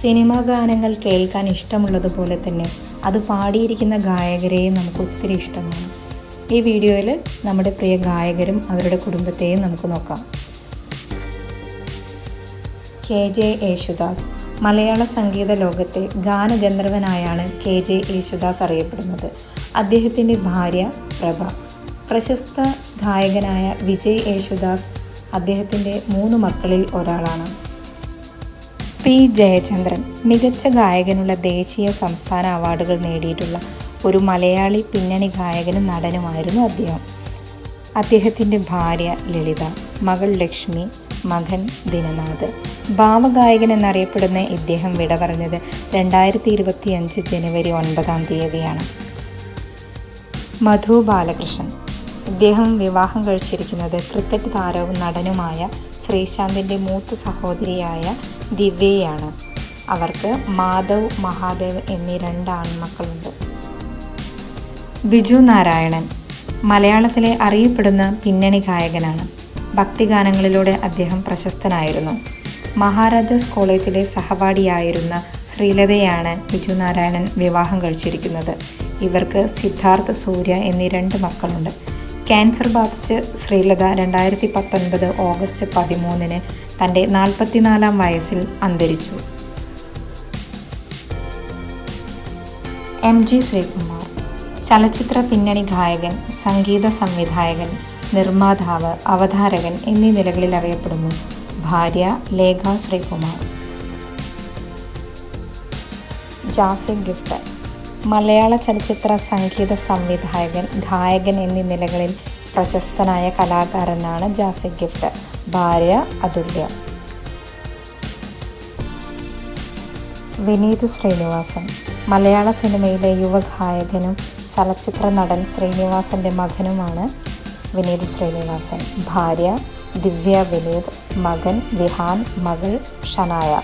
Cinema ഗാനങ്ങൾ കേൾക്കാൻ ഇഷ്ടമുള്ളതുപോലെ തന്നെ അത് പാടിയിരിക്കുന്ന ഗായകരെയും നമുക്ക് ഒത്തിരി ഇഷ്ടമാണ്. ഈ വീഡിയോയിൽ നമ്മുടെ പ്രിയ ഗായകരും അവരുടെ കുടുംബത്തെയും നമുക്ക് നോക്കാം. കെ ജെ യേശുദാസ് മലയാള സംഗീത ലോകത്തെ ഗാനഗന്ധർവനായാണ് കെ ജെ യേശുദാസ് അറിയപ്പെടുന്നത്. അദ്ദേഹത്തിന്റെ ഭാര്യ പ്രഭ. പ്രശസ്ത ഗായകനായ വിജയ് യേശുദാസ് അദ്ദേഹത്തിന്റെ മൂന്ന് മക്കളിൽ ഒരാളാണ്. പി. ജയചന്ദ്രൻ മികച്ച ഗായകനുള്ള ദേശീയ സംസ്ഥാന അവാർഡുകൾ നേടിയിട്ടുള്ള ഒരു മലയാളി പിന്നണി ഗായകനും നടനുമായിരുന്നു അദ്ദേഹം. അദ്ദേഹത്തിന്റെ ഭാര്യ ലളിത മകൾ ലക്ഷ്മി മകൻ ദിനനാഥ്. ഭാവഗായകൻ എന്നറിയപ്പെടുന്ന ഇദ്ദേഹം വിട പറഞ്ഞത് രണ്ടായിരത്തി ഇരുപത്തി അഞ്ച് ജനുവരി ഒൻപതാം തീയതിയാണ്. മധു ബാലകൃഷ്ണൻ ഇദ്ദേഹം വിവാഹം കഴിച്ചിരിക്കുന്നത് ക്രിക്കറ്റ് താരവും നടനുമായ ശ്രീശാന്തിന്റെ മൂത്ത സഹോദരിയായ ദിവ്യയാണ്. അവർക്ക് മാധവ് മഹാദേവ് എന്നീ രണ്ട് ആൺമക്കളുണ്ട്. ബിജു നാരായണൻ മലയാളത്തിലെ അറിയപ്പെടുന്ന പിന്നണി ഗായകനാണ്. ഭക്തിഗാനങ്ങളിലൂടെ അദ്ദേഹം പ്രശസ്തനായിരുന്നു. മഹാരാജാസ് കോളേജിലെ സഹപാഠിയായിരുന്ന ശ്രീലതയാണ് ബിജു നാരായണൻ വിവാഹം കഴിച്ചിരിക്കുന്നത്. ഇവർക്ക് സിദ്ധാർത്ഥ സൂര്യ എന്നീ രണ്ട് മക്കളുണ്ട്. ക്യാൻസർ ബാധിച്ച് ശ്രീലത രണ്ടായിരത്തി പത്തൊൻപത് ഓഗസ്റ്റ് പതിമൂന്നിന് തന്റെ നാൽപ്പത്തിനാലാം വയസ്സിൽ അന്തരിച്ചു. എം ജി ശ്രീകുമാർ ചലച്ചിത്ര പിന്നണി ഗായകൻ സംഗീത സംവിധായകൻ നിർമ്മാതാവ് അവതാരകൻ എന്നീ നിലകളിൽ അറിയപ്പെടുന്നു ഭാര്യ ലേഖ ശ്രീകുമാർ. ജാസിൻ ഗിഫ്റ്റ്. മലയാള ചലച്ചിത്ര സംഗീത സംവിധായകൻ ഗായകൻ എന്നീ നിലകളിൽ പ്രശസ്തനായ കലാകാരനാണ് ജാസി ഗിഫ്റ്റ്. ഭാര്യ അതുല്യ. വിനീത് ശ്രീനിവാസൻ. മലയാള സിനിമയിലെ യുവഗായകനും ചലച്ചിത്ര നടൻ ശ്രീനിവാസന്റെ മകനുമാണ് വിനീത് ശ്രീനിവാസൻ. ഭാര്യ ദിവ്യ വിനീത് മകൻ വിഹാൻ മകൾ ഷനായ.